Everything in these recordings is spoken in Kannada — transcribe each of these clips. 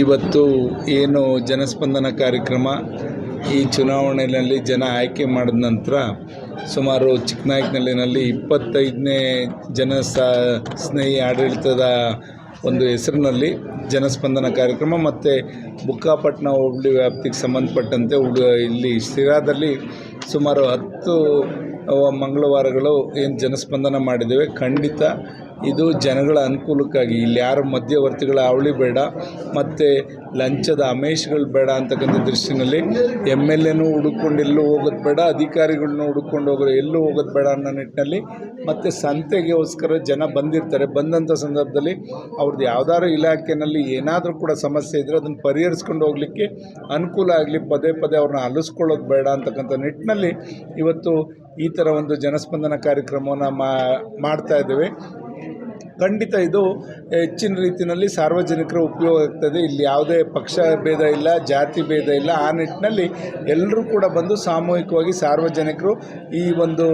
ಇವತ್ತು ಏನು ಜನಸ್ಪಂದನ ಕಾರ್ಯಕ್ರಮ ಈ ಚುನಾವಣೆಯಲ್ಲಿ ಜನ ಆಯ್ಕೆ ಮಾಡಿದ ನಂತರ ಸುಮಾರು ಚಿಕ್ಕನಾಯಕನಹಳ್ಳಿನಲ್ಲಿ ಇಪ್ಪತ್ತೈದನೇ ಜನ ಸ್ನೇಹಿ ಆಡಳಿತದ ಒಂದು ಹೆಸರಿನಲ್ಲಿ ಜನಸ್ಪಂದನ ಕಾರ್ಯಕ್ರಮ ಮತ್ತು ಬುಕ್ಕಾಪಟ್ಟಣ ಹೋಬಳಿ ವ್ಯಾಪ್ತಿಗೆ ಸಂಬಂಧಪಟ್ಟಂತೆ ಇಲ್ಲಿ ಶಿರಾದಲ್ಲಿ ಸುಮಾರು ಹತ್ತು ಮಂಗಳವಾರಗಳು ಏನು ಜನಸ್ಪಂದನ ಮಾಡಿದ್ದೇವೆ. ಖಂಡಿತ ಇದು ಜನಗಳ ಅನುಕೂಲಕ್ಕಾಗಿ. ಇಲ್ಲಿ ಯಾರು ಮಧ್ಯವರ್ತಿಗಳ ಅವಳಿ ಬೇಡ, ಮತ್ತು ಲಂಚದ ಆಮಿಷಗಳು ಬೇಡ ಅಂತಕ್ಕಂಥ ದೃಷ್ಟಿನಲ್ಲಿ ಎಂ ಎಲ್ ಎನೂ ಹುಡುಕೊಂಡು ಎಲ್ಲೂ ಹೋಗೋದು ಬೇಡ ಅಧಿಕಾರಿಗಳನ್ನ ಹುಡುಕೊಂಡು ಹೋಗೋದು, ಎಲ್ಲೂ ಹೋಗೋದು ಬೇಡ ಅನ್ನೋ ನಿಟ್ಟಿನಲ್ಲಿ ಮತ್ತು ಸಂತೆಗೋಸ್ಕರ ಜನ ಬಂದಿರ್ತಾರೆ. ಬಂದಂಥ ಸಂದರ್ಭದಲ್ಲಿ ಅವ್ರದ್ದು ಯಾವ್ದಾದ್ರು ಇಲಾಖೆಯಲ್ಲಿ ಏನಾದರೂ ಕೂಡ ಸಮಸ್ಯೆ ಇದ್ದರೆ ಅದನ್ನು ಪರಿಹರಿಸ್ಕೊಂಡು ಹೋಗಲಿಕ್ಕೆ ಅನುಕೂಲ ಆಗಲಿ, ಪದೇ ಪದೇ ಅವ್ರನ್ನ ಅಲಿಸ್ಕೊಳ್ಳೋದು ಬೇಡ ಅಂತಕ್ಕಂಥ ನಿಟ್ಟಿನಲ್ಲಿ ಇವತ್ತು ಈ ಥರ ಒಂದು ಜನಸ್ಪಂದನ ಕಾರ್ಯಕ್ರಮವನ್ನು ಮಾಡ್ತಾ ಇದ್ದೇವೆ. ಖಂಡಿತ ಇದು ಹೆಚ್ಚಿನ ರೀತಿಯಲ್ಲಿ ಸಾರ್ವಜನಿಕರ ಉಪಯೋಗ ಆಗ್ತದೆ. ಇಲ್ಲಿ ಯಾವುದೇ ಪಕ್ಷ ಭೇದ ಇಲ್ಲ, ಜಾತಿ ಭೇದ ಇಲ್ಲ. ಆ ನಿಟ್ಟಿನಲ್ಲಿ ಎಲ್ಲರೂ ಕೂಡ ಬಂದು ಸಾಮೂಹಿಕವಾಗಿ ಸಾರ್ವಜನಿಕರು ಈ ಒಂದು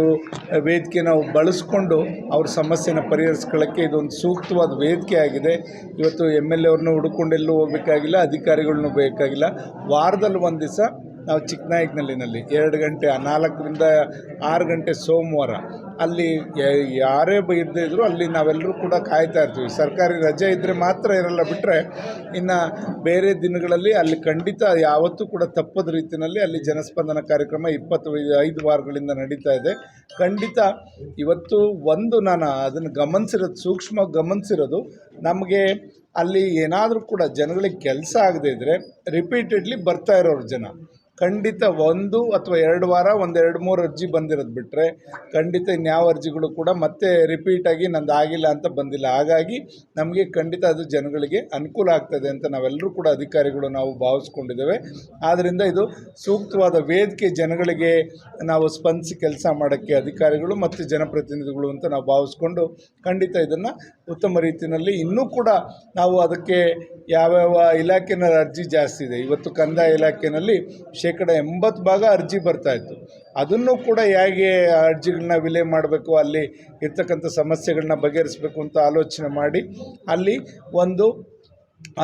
ವೇದಿಕೆನ ಬಳಸ್ಕೊಂಡು ಅವ್ರ ಸಮಸ್ಯೆನ ಪರಿಹರಿಸ್ಕೊಳ್ಳೋಕ್ಕೆ ಇದೊಂದು ಸೂಕ್ತವಾದ ವೇದಿಕೆ ಆಗಿದೆ. ಇವತ್ತು ಎಂ ಎಲ್ ಎ ಅವ್ರನ್ನ ಎಲ್ಲೂ ಹೋಗಬೇಕಾಗಿಲ್ಲ ಅಧಿಕಾರಿಗಳನ್ನೂ ಬೇಕಾಗಿಲ್ಲ. ವಾರದಲ್ಲಿ ಒಂದು ದಿವಸ ನಾವು ಚಿಕ್ಕನಾಯಕನಹಳ್ಳಿನಲ್ಲಿ ಎರಡು ಗಂಟೆ, ನಾಲ್ಕರಿಂದ ಆರು ಗಂಟೆ ಸೋಮವಾರ. ಅಲ್ಲಿ ಯಾರೇ ಬ, ಇದ್ದೇ ಇದ್ದರೂ ಅಲ್ಲಿ ನಾವೆಲ್ಲರೂ ಕೂಡ ಕಾಯ್ತಾ ಇರ್ತೀವಿ. ಸರ್ಕಾರಿ ರಜೆ ಇದ್ದರೆ ಮಾತ್ರ ಇರಲ್ಲ ಬಿಟ್ಟರೆ ಇನ್ನು ಬೇರೆ ದಿನಗಳಲ್ಲಿ ಅಲ್ಲಿ ಖಂಡಿತ ಯಾವತ್ತೂ ಕೂಡ ತಪ್ಪದ ರೀತಿಯಲ್ಲಿ ಅಲ್ಲಿ ಜನಸ್ಪಂದನ ಕಾರ್ಯಕ್ರಮ ಇಪ್ಪತ್ತು, ಐದು ವಾರಗಳಿಂದ ನಡೀತಾ ಇದೆ. ಖಂಡಿತ ಇವತ್ತು ಒಂದು ನಾನು ಅದನ್ನು ಗಮನಿಸಿರೋದು, ಸೂಕ್ಷ್ಮ ಗಮನಿಸಿರೋದು, ನಮಗೆ ಅಲ್ಲಿ ಏನಾದರೂ ಕೂಡ ಜನಗಳಿಗೆ ಕೆಲಸ ಆಗದೇ ಇದ್ದರೆ ರಿಪೀಟೆಡ್ಲಿ ಬರ್ತಾ ಇರೋರು ಜನ. ಖಂಡಿತ ಒಂದು ಅಥವಾ ಎರಡು ವಾರ, ಒಂದು ಎರಡು ಮೂರು ಅರ್ಜಿ ಬಂದಿರೋದು ಬಿಟ್ಟರೆ ಖಂಡಿತ ಇನ್ಯಾವ ಅರ್ಜಿಗಳು ಕೂಡ ಮತ್ತೆ ರಿಪೀಟಾಗಿ ನಂದು ಆಗಿಲ್ಲ ಅಂತ ಬಂದಿಲ್ಲ. ಹಾಗಾಗಿ ನಮಗೆ ಖಂಡಿತ ಅದು ಜನಗಳಿಗೆ ಅನುಕೂಲ ಆಗ್ತದೆ ಅಂತ ನಾವೆಲ್ಲರೂ ಕೂಡ ಅಧಿಕಾರಿಗಳು ನಾವು ಭಾವಿಸ್ಕೊಂಡಿದ್ದೇವೆ. ಆದ್ದರಿಂದ ಇದು ಸೂಕ್ತವಾದ ವೇದಿಕೆ ಜನಗಳಿಗೆ ನಾವು ಸ್ಪಂದಿಸಿ ಕೆಲಸ ಮಾಡೋಕ್ಕೆ ಅಧಿಕಾರಿಗಳು ಮತ್ತು ಜನಪ್ರತಿನಿಧಿಗಳು ಅಂತ ನಾವು ಭಾವಿಸ್ಕೊಂಡು ಖಂಡಿತ ಇದನ್ನು ಉತ್ತಮ ರೀತಿಯಲ್ಲಿ ಇನ್ನೂ ಕೂಡ ನಾವು ಅದಕ್ಕೆ ಯಾವ್ಯಾವ ಇಲಾಖೆನ ಅರ್ಜಿ ಜಾಸ್ತಿ ಇದೆ. ಇವತ್ತು ಕಂದಾಯ ಇಲಾಖೆಯಲ್ಲಿ ಶೇಕಡ ಎಂಬತ್ತು ಭಾಗ ಅರ್ಜಿ ಬರ್ತಾಯಿತ್ತು ಅದನ್ನು ಕೂಡ ಹೇಗೆ ಅರ್ಜಿಗಳನ್ನ ವಿಲೇ ಮಾಡಬೇಕು, ಅಲ್ಲಿ ಇರ್ತಕ್ಕಂಥ ಸಮಸ್ಯೆಗಳನ್ನ ಬಗೆಹರಿಸಬೇಕು ಅಂತ ಆಲೋಚನೆ ಮಾಡಿ, ಅಲ್ಲಿ ಒಂದು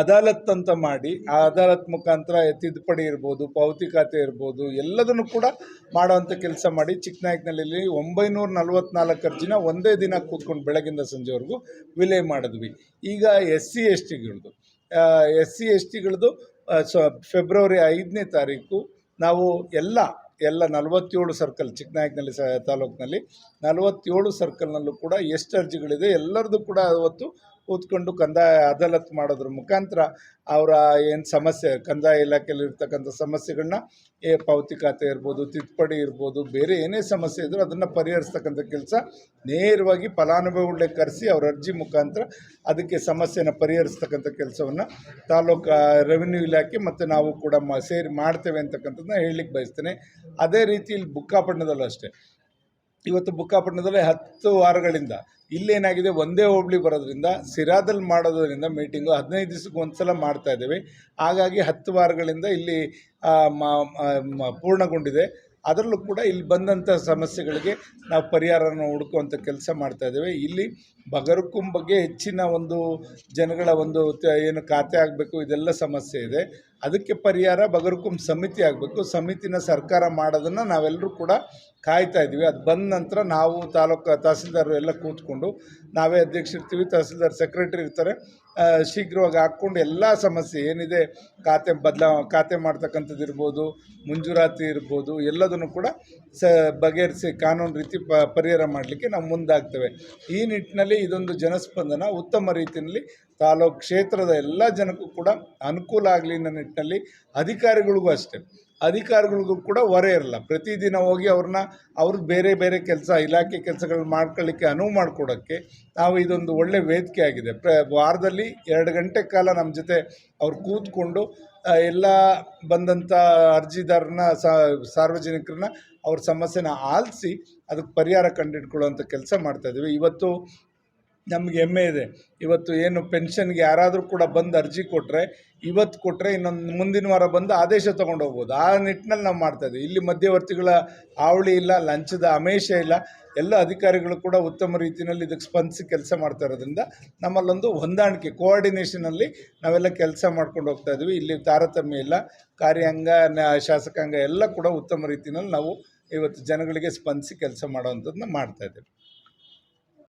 ಅದಾಲತ್ ಅಂತ ಮಾಡಿ, ಆ ಅದಾಲತ್ ಮುಖಾಂತರ ತಿದ್ದುಪಡಿ ಇರ್ಬೋದು, ಪಾವತಿ ಖಾತೆ ಇರ್ಬೋದು, ಎಲ್ಲದನ್ನು ಕೂಡ ಮಾಡೋವಂಥ ಕೆಲಸ ಮಾಡಿ ಚಿಕ್ಕನಾಯಕನಲ್ಲಿ ಒಂಬೈನೂರ ನಲ್ವತ್ನಾಲ್ಕು ಅರ್ಜಿನ ಒಂದೇ ದಿನ ಕೂತ್ಕೊಂಡು ಬೆಳಗಿಂದ ಸಂಜೆವರೆಗೂ ವಿಲೇ ಮಾಡಿದ್ವಿ. ಈಗ ಎಸ್ ಸಿ ಎಸ್ ಟಿಗಳದ್ದು ಎಸ್ ಸಿ ಎಸ್ ಟಿಗಳದ್ದು ಸೊ, ಫೆಬ್ರವರಿ ಐದನೇ ತಾರೀಕು ನಾವು ಎಲ್ಲ ಎಲ್ಲ ನಲವತ್ತೇಳು ಸರ್ಕಲ್ ಚಿಕ್ಕನಾಯಕನಲ್ಲಿ ಸ, ತಾಲೂಕಿನಲ್ಲಿ ನಲವತ್ತೇಳು ಸರ್ಕಲ್ನಲ್ಲೂ ಕೂಡ ಎಷ್ಟು ಅರ್ಜಿಗಳಿದೆ ಎಲ್ಲರದ್ದು ಕೂಡ ಅವತ್ತು ಕೂತ್ಕೊಂಡು ಕಂದಾಯ ಅದಾಲತ್ ಮಾಡೋದ್ರ ಮುಖಾಂತರ ಅವರ ಏನು ಸಮಸ್ಯೆ, ಕಂದಾಯ ಇಲಾಖೆಯಲ್ಲಿ ಇರ್ತಕ್ಕಂಥ ಸಮಸ್ಯೆಗಳನ್ನ ಏ ಪಾವತಿ ಖಾತೆ ಇರ್ಬೋದು, ತಿದ್ದುಪಡಿ ಇರ್ಬೋದು, ಬೇರೆ ಏನೇ ಸಮಸ್ಯೆ ಇದ್ದರೂ ಅದನ್ನು ಪರಿಹರಿಸ್ತಕ್ಕಂಥ ಕೆಲಸ ನೇರವಾಗಿ ಫಲಾನುಭವಿಗಳೇ ಕರೆಸಿ ಅವ್ರ ಅರ್ಜಿ ಮುಖಾಂತರ ಅದಕ್ಕೆ ಸಮಸ್ಯೆನ ಪರಿಹರಿಸ್ತಕ್ಕಂಥ ಕೆಲಸವನ್ನು ತಾಲೂಕು ರೆವಿನ್ಯೂ ಇಲಾಖೆ ಮತ್ತು ನಾವು ಕೂಡ ಸೇರಿ ಮಾಡ್ತೇವೆ ಅಂತಕ್ಕಂಥದ್ದನ್ನ ಹೇಳಲಿಕ್ಕೆ ಬಯಸ್ತೇನೆ. ಅದೇ ರೀತಿ ಇಲ್ಲಿ ಬುಕ್ಕಾಪಟ್ಟಣದಲ್ಲೂ ಅಷ್ಟೇ. ಇವತ್ತು ಬುಕ್ಕಾಪಟ್ಟಣದಲ್ಲಿ ಹತ್ತು ವಾರಗಳಿಂದ ಇಲ್ಲೇನಾಗಿದೆ, ಒಂದೇ ಹೋಬಳಿ ಬರೋದ್ರಿಂದ, ಸಿರಾದಲ್ಲಿ ಮಾಡೋದ್ರಿಂದ ಮೀಟಿಂಗು ಹದಿನೈದು ದಿವ್ಸಕ್ಕೆ ಒಂದು ಸಲ ಮಾಡ್ತಾ ಇದ್ದೇವೆ. ಹಾಗಾಗಿ ಹತ್ತು ವಾರಗಳಿಂದ ಇಲ್ಲಿ ಪೂರ್ಣಗೊಂಡಿದೆ. ಅದರಲ್ಲೂ ಕೂಡ ಇಲ್ಲಿ ಬಂದಂಥ ಸಮಸ್ಯೆಗಳಿಗೆ ನಾವು ಪರಿಹಾರನ ಹುಡುಕುವಂಥ ಕೆಲಸ ಮಾಡ್ತಾ ಇದ್ದೇವೆ. ಇಲ್ಲಿ ಬಗರುಕುಂ ಬಗ್ಗೆ ಹೆಚ್ಚಿನ ಒಂದು ಜನಗಳ ಒಂದು ಏನು ಖಾತೆ ಆಗಬೇಕು, ಇದೆಲ್ಲ ಸಮಸ್ಯೆ ಇದೆ. ಅದಕ್ಕೆ ಪರಿಹಾರ ಬಗರ್ಕುಂ ಸಮಿತಿ ಆಗಬೇಕು. ಸಮಿತಿನ ಸರ್ಕಾರ ಮಾಡೋದನ್ನು ನಾವೆಲ್ಲರೂ ಕೂಡ ಕಾಯ್ತಾ ಇದ್ದೀವಿ. ಅದು ಬಂದ ನಂತರ ನಾವು ತಾಲೂಕು ತಹಸೀಲ್ದಾರ್ ಎಲ್ಲ ಕೂತ್ಕೊಂಡು, ನಾವೇ ಅಧ್ಯಕ್ಷ ಇರ್ತೀವಿ, ತಹಸೀಲ್ದಾರ್ ಸೆಕ್ರೆಟರಿ ಇರ್ತಾರೆ. ಶೀಘ್ರವಾಗಿ ಹಾಕ್ಕೊಂಡು ಎಲ್ಲ ಸಮಸ್ಯೆ ಏನಿದೆ, ಖಾತೆ ಬದಲಾ, ಖಾತೆ ಮಾಡ್ತಕ್ಕಂಥದ್ದು ಇರ್ಬೋದು, ಮುಂಜೂರಾತಿ ಇರ್ಬೋದು, ಎಲ್ಲದನ್ನು ಕೂಡ ಸ, ಬಗೆಹರಿಸಿ ಕಾನೂನು ರೀತಿ ಪ, ಪರಿಹಾರ ಮಾಡಲಿಕ್ಕೆ ನಾವು ಮುಂದಾಗ್ತೇವೆ. ಈ ನಿಟ್ಟಿನಲ್ಲಿ ಇದೊಂದು ಜನಸ್ಪಂದನ, ಉತ್ತಮ ರೀತಿಯಲ್ಲಿ ತಾಲೂಕು ಕ್ಷೇತ್ರದ ಎಲ್ಲ ಜನಕ್ಕೂ ಕೂಡ ಅನುಕೂಲ ಆಗಲಿ ಅನ್ನೋ ನಿಟ್ಟಿನಲ್ಲಿ ಅಧಿಕಾರಿಗಳಿಗೂ ಅಷ್ಟೇ. ಅಧಿಕಾರಿಗಳಿಗೂ ಕೂಡ ಹೊರೆ ಇರಲ್ಲ. ಪ್ರತಿದಿನ ಹೋಗಿ ಅವ್ರನ್ನ ಅವ್ರದ್ದು ಬೇರೆ ಬೇರೆ ಕೆಲಸ, ಇಲಾಖೆ ಕೆಲಸಗಳನ್ನ ಮಾಡ್ಕೊಳ್ಳಿಕ್ಕೆ, ಅನುವು ಮಾಡಿಕೊಡೋಕ್ಕೆ ನಾವು ಇದೊಂದು ಒಳ್ಳೆ ವೇದಿಕೆ ಆಗಿದೆ. ಪ್ರ, ವಾರದಲ್ಲಿ ಎರಡು ಗಂಟೆ ಕಾಲ ನಮ್ಮ ಜೊತೆ ಅವ್ರು ಕೂತ್ಕೊಂಡು ಎಲ್ಲ ಬಂದಂಥ ಅರ್ಜಿದಾರನ ಸಾರ್ವಜನಿಕರನ್ನ ಅವ್ರ ಸಮಸ್ಯೆನ ಆಲಿಸಿ, ಅದಕ್ಕೆ ಪರಿಹಾರ ಕಂಡುಹಿಡ್ಕೊಳ್ಳುವಂಥ ಕೆಲಸ ಮಾಡ್ತಾಯಿದ್ದೀವಿ ಇವತ್ತು ನಮಗೆ ಹೆಮ್ಮೆ ಇದೆ. ಇವತ್ತು ಏನು ಪೆನ್ಷನ್ಗೆ ಯಾರಾದರೂ ಕೂಡ ಬಂದು ಅರ್ಜಿ ಕೊಟ್ಟರೆ ಇವತ್ತು ಕೊಟ್ಟರೆ ಇನ್ನೊಂದು ಮುಂದಿನ ವಾರ ಬಂದು ಆದೇಶ ತೊಗೊಂಡು ಹೋಗ್ಬೋದು. ಆ ನಿಟ್ಟಿನಲ್ಲಿ ನಾವು ಮಾಡ್ತಾಯಿದ್ದೀವಿ ಇಲ್ಲಿ ಮಧ್ಯವರ್ತಿಗಳ ಹಾವಳಿ ಇಲ್ಲ, ಲಂಚದ ಅಮೇಷ ಇಲ್ಲ. ಎಲ್ಲ ಅಧಿಕಾರಿಗಳು ಕೂಡ ಉತ್ತಮ ರೀತಿಯಲ್ಲಿ ಇದಕ್ಕೆ ಸ್ಪಂದಿಸಿ ಕೆಲಸ ಮಾಡ್ತಾ ಇರೋದ್ರಿಂದ ನಮ್ಮಲ್ಲೊಂದು ಹೊಂದಾಣಿಕೆ ಕೋಆರ್ಡಿನೇಷನಲ್ಲಿ ನಾವೆಲ್ಲ ಕೆಲಸ ಮಾಡ್ಕೊಂಡು ಹೋಗ್ತಾ ಇದ್ದೀವಿ. ಇಲ್ಲಿ ತಾರತಮ್ಯ ಇಲ್ಲ. ಕಾರ್ಯಾಂಗ ಶಾಸಕಾಂಗ ಎಲ್ಲ ಕೂಡ ಉತ್ತಮ ರೀತಿಯಲ್ಲಿ ನಾವು ಇವತ್ತು ಜನಗಳಿಗೆ ಸ್ಪಂದಿಸಿ ಕೆಲಸ ಮಾಡೋವಂಥದ್ದನ್ನ ಮಾಡ್ತಾ ಇದ್ದೀವಿ.